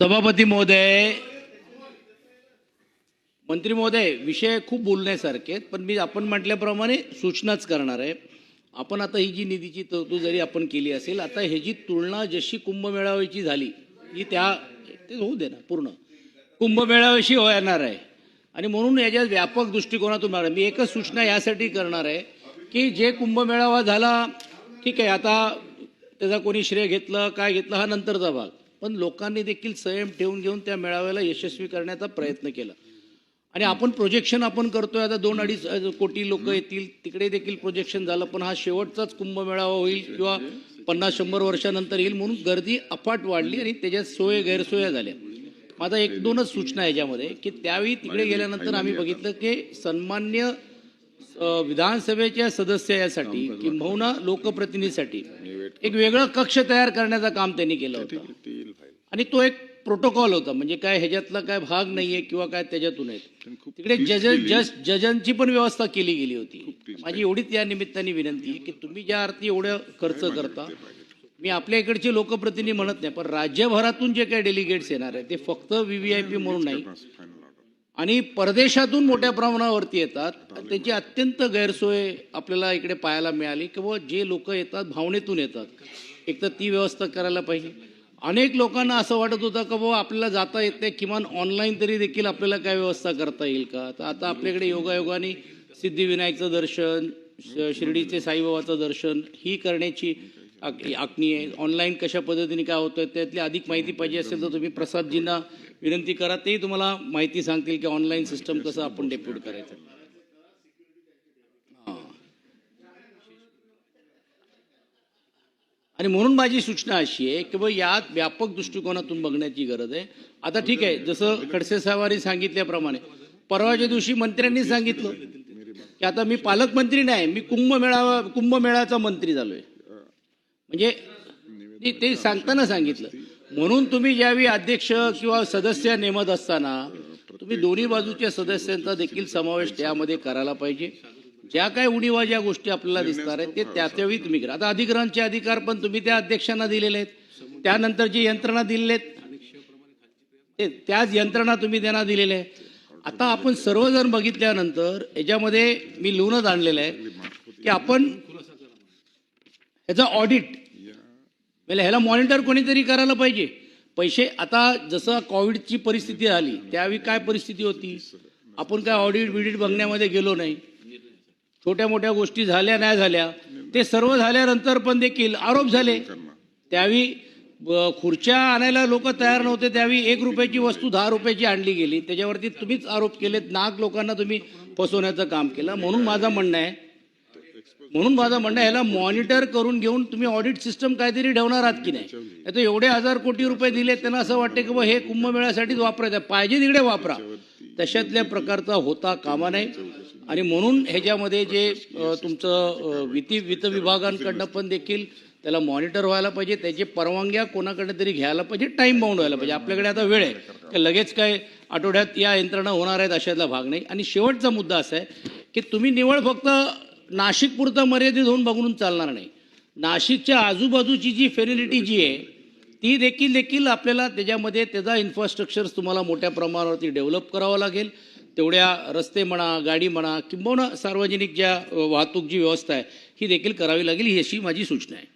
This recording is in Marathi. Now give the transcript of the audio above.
सभापती महोदय मंत्री महोदय विषय खूप बोलण्यासारखे आहेत पण मी आपण म्हटल्याप्रमाणे सूचनाच करणार आहे. आपण आता ही जी निधीची तरतूद जरी आपण केली असेल आता ह्याची तुलना जशी कुंभमेळाव्याची झाली ही त्या ते होऊ दे ना पूर्ण. कुंभमेळाव्याशी येणार आहे. आणि म्हणून याच्या व्यापक दृष्टिकोनातून मारा मी एकच सूचना यासाठी करणार आहे की जे कुंभमेळावा झाला ठीक आहे आता त्याचा कोणी श्रेय घेतलं काय घेतलं हा नंतरचा भाग. पण लोकांनी देखील संयम ठेवून घेऊन त्या मेळाव्याला यशस्वी करण्याचा प्रयत्न केला. आणि आपण प्रोजेक्शन आपण करतोय आता दोन अडीच कोटी लोक येतील तिकडे देखील प्रोजेक्शन झालं पण हा शेवटचाच कुंभमेळावा होईल किंवा पन्नास शंभर वर्षानंतर येईल म्हणून गर्दी अफाट वाढली आणि त्याच्यात सोय गैरसोया झाल्या. माझा एक दोनच सूचना आहे याच्यामध्ये की त्यावेळी तिकडे गेल्यानंतर आम्ही बघितलं की सन्मान्य विधानसभेच्या सदस्य यासाठी किंबहुना लोकप्रतिनिधीसाठी एक वेगळं कक्ष तयार करण्याचं काम त्यांनी केलं होतं. आणि तो एक प्रोटोकॉल होता. म्हणजे काय ह्याच्यातला काय भाग नाहीये किंवा काय त्याच्यातून आहेत तिकडे जज जज जजांची पण व्यवस्था केली गेली होती. माझी एवढीच या निमित्ताने विनंती आहे की तुम्ही ज्या अर्थी एवढं खर्च करता मी आपल्या इकडचे लोकप्रतिनिधी म्हणत नाही पण राज्यभरातून जे काही डेलिगेट्स येणार आहे ते फक्त व्हीव्हीआयपी म्हणून नाही. आणि परदेशातून मोठ्या प्रमाणावरती येतात. त्याची अत्यंत गैरसोय आपल्याला इकडे पाहायला मिळाली की बुवा जे लोक येतात भावनेतून येतात. एक तर ती व्यवस्था करायला पाहिजे. अनेक लोकांना असं वाटत होतं का बाबा आपल्याला जाता येत नाही किमान ऑनलाईन तरी देखील आपल्याला काय व्यवस्था करता येईल का? तर आता आपल्याकडे योगायोगाने सिद्धिविनायकचं दर्शन श- शिर्डीचे साईबाबाचं दर्शन ही करण्याची आखणी आहे. ऑनलाईन कशा पद्धतीने काय होतं त्यातली अधिक माहिती पाहिजे असेल तर तुम्ही प्रसादजींना विनंती करा. तेही तुम्हाला माहिती सांगतील की ऑनलाईन सिस्टम कसं आपण डेप्यूट करायचं. आणि म्हणून माझी सूचना अशी आहे की बा यात व्यापक दृष्टिकोनातून बघण्याची गरज आहे. आता ठीक आहे जसं खडसे साहेबांनी सांगितल्याप्रमाणे परवाच्या दिवशी मंत्र्यांनी सांगितलं की आता मी पालकमंत्री नाही मी कुंभमेळावा कुंभमेळ्याचा मंत्री झालोय. म्हणजे ते सांगताना सांगितलं. म्हणून तुम्ही ज्यावेळी अध्यक्ष किंवा सदस्य नेमत असताना तुम्ही दोन्ही बाजूच्या सदस्यांचा देखील समावेश त्यामध्ये करायला पाहिजे. ज्या काय उणीवा ज्या गोष्टी आपल्याला दिसणार आहेत ते त्या त्यावेळी तुम्ही करा. आता अधिग्रहणचे अधिकार पण तुम्ही त्या अध्यक्षांना दिलेले आहेत. त्यानंतर जी यंत्रणा दिलेली आहेत ते त्याच यंत्रणा तुम्ही त्यांना दिलेल्या आहे आता आपण सर्वजण बघितल्यानंतर याच्यामध्ये मी लिहूनच आणलेलं आहे की आपण ह्याचं ऑडिट म्हणजे ह्याला मॉनिटर कोणीतरी करायला पाहिजे. पैसे आता जसं कोविडची परिस्थिती आली त्यावेळी काय परिस्थिती होती? आपण काय ऑडिट बिडिट बघण्यामध्ये गेलो नाही. छोट्या मोठ्या गोष्टी झाल्या नाही झाल्या ते सर्व झाल्यानंतर पण देखील आरोप झाले. त्यावेळी खुर्च्या आणायला लोक तयार नव्हते त्यावेळी एक रुपयाची वस्तू दहा रुपयाची आणली गेली. त्याच्यावरती तुम्हीच आरोप केलेत नाग लोकांना तुम्ही फसवण्याचं काम केलं. म्हणून माझं म्हणणं आहे म्हणून माझं म्हणणं आहे, ह्याला मॉनिटर करून घेऊन तुम्ही ऑडिट सिस्टम काहीतरी ठेवणार आहात की नाही? तर एवढे हजार कोटी रुपये दिले त्यांना असं वाटते की हे कुंभमेळ्यासाठीच वापरायचं आहे. पाहिजे तिकडे वापरा. तशातल्या प्रकारचा होता कामा नाही आणि म्हणून ह्याच्यामध्ये जे तुमचं विती वित्ती वित्त विभागांकडनं पण देखील त्याला मॉनिटर व्हायला पाहिजे. त्याची परवानग्या कोणाकडे तरी घ्यायला पाहिजे. टाईम बाउंड व्हायला पाहिजे. आपल्याकडे आता वेळ आहे. की लगेच काय आठवड्यात या यंत्रणा होणार आहेत अशातला भाग नाही. आणि शेवटचा मुद्दा असा आहे की तुम्ही निवड फक्त नाशिकपुरतं मर्यादित होऊन बघून चालणार नाही. नाशिकच्या आजूबाजूची जी फेरिलिटी जी आहे ती देखील देखील आपल्याला त्याच्यामध्ये त्याचा इन्फ्रास्ट्रक्चर्स तुम्हाला मोठ्या प्रमाणावरती डेव्हलप करावं लागेल. तेवढ्या रस्ते म्हणा गाडी म्हणा किंबहुना सार्वजनिक ज्या वाहतूक जी व्यवस्था आहे ही देखील करावी लागेल ही अशी माझी सूचना आहे.